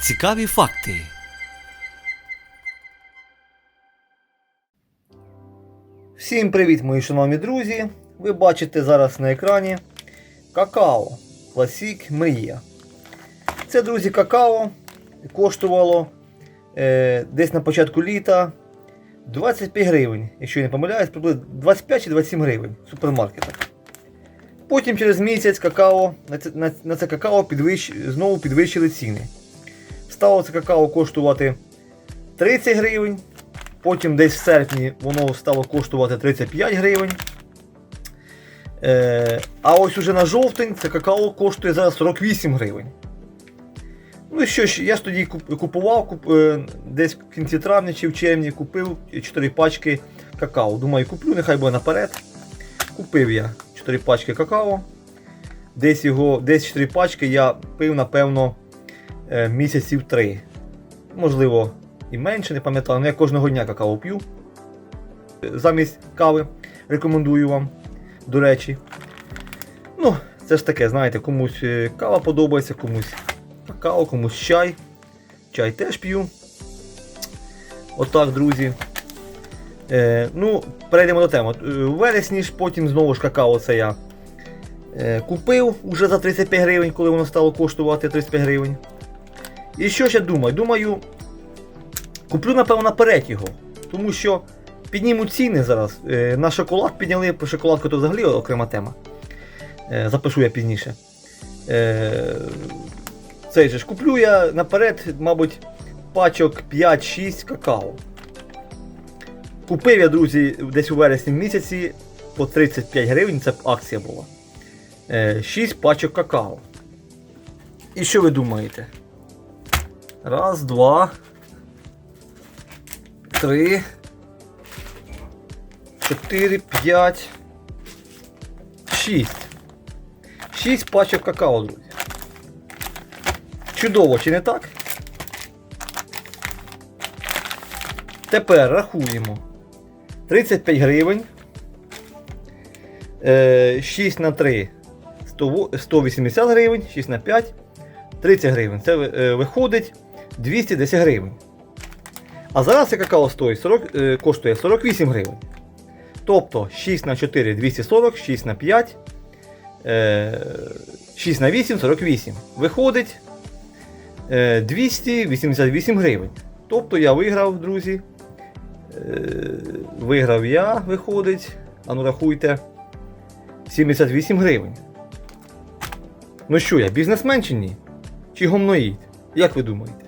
Цікаві факти. Всім привіт, мої шановні друзі! Ви бачите зараз на екрані какао Classic Мрія. Це, друзі, какао коштувало е, десь на початку літа 25 гривень, якщо я не помиляюсь, приблизно 25 чи 27 гривень в супермаркетах. Потім через місяць какао, на це, на це какао підвищ, знову підвищили ціни. Стало це какао коштувати 30 гривень. Потім десь в серпні воно стало коштувати 35 гривень. Е, а ось уже на жовтень це какао коштує зараз 48 гривень. Ну і що ж, я ж тоді купував куп, е, десь в кінці травня чи в червні купив 4 пачки какао. Думаю, куплю, нехай буде наперед. Купив я 4 пачки какао. Десь його, десь 4 пачки я пив, напевно, місяців 3. Можливо, і менше, не пам'ятаю, але я кожного дня какао п'ю. Замість кави рекомендую вам, до речі. Ну, це ж таке, знаєте, комусь е, кава подобається, комусь какао, комусь чай. Чай теж п'ю. Отак, друзі. Е, ну, перейдемо до теми. Е, У вересні ж потім знову ж какао це я е, купив уже за 35 гривень, коли воно стало коштувати 35 гривень. І що ж я думаю? Думаю, Куплю, напевно, наперед його. Тому що піднімуть ціни зараз. Е, На шоколад підняли, про шоколадку то взагалі окрема тема. Е, Запишу я пізніше. Е, Цей же ж куплю я наперед, мабуть, пачок 5-6 какао. Купив я, друзі, десь у вересні місяці по 35 гривень, це акція була. 6 пачок какао. І що ви думаєте? Раз, два, три, чотири, п'ять, шість. Шість пачок какао, друзі. Чудово, чи не так? Тепер рахуємо. 35 гривень. Е, 6 на 3 100 180 гривень, 6 на 5 30 гривень. Це е, виходить 210 гривень. А зараз це какао стоїть 40, е, коштує 48 гривень. Тобто 6 на 4 240, 6 на 5, е, 6 на 8 48. Виходить е, 288 гривень. Тобто я виграв, друзі. Е, виграв я, виходить. А ну рахуйте. 78 гривень. Ну що я, бізнесмен чи ні? Чи гомноїд? Як ви думаєте?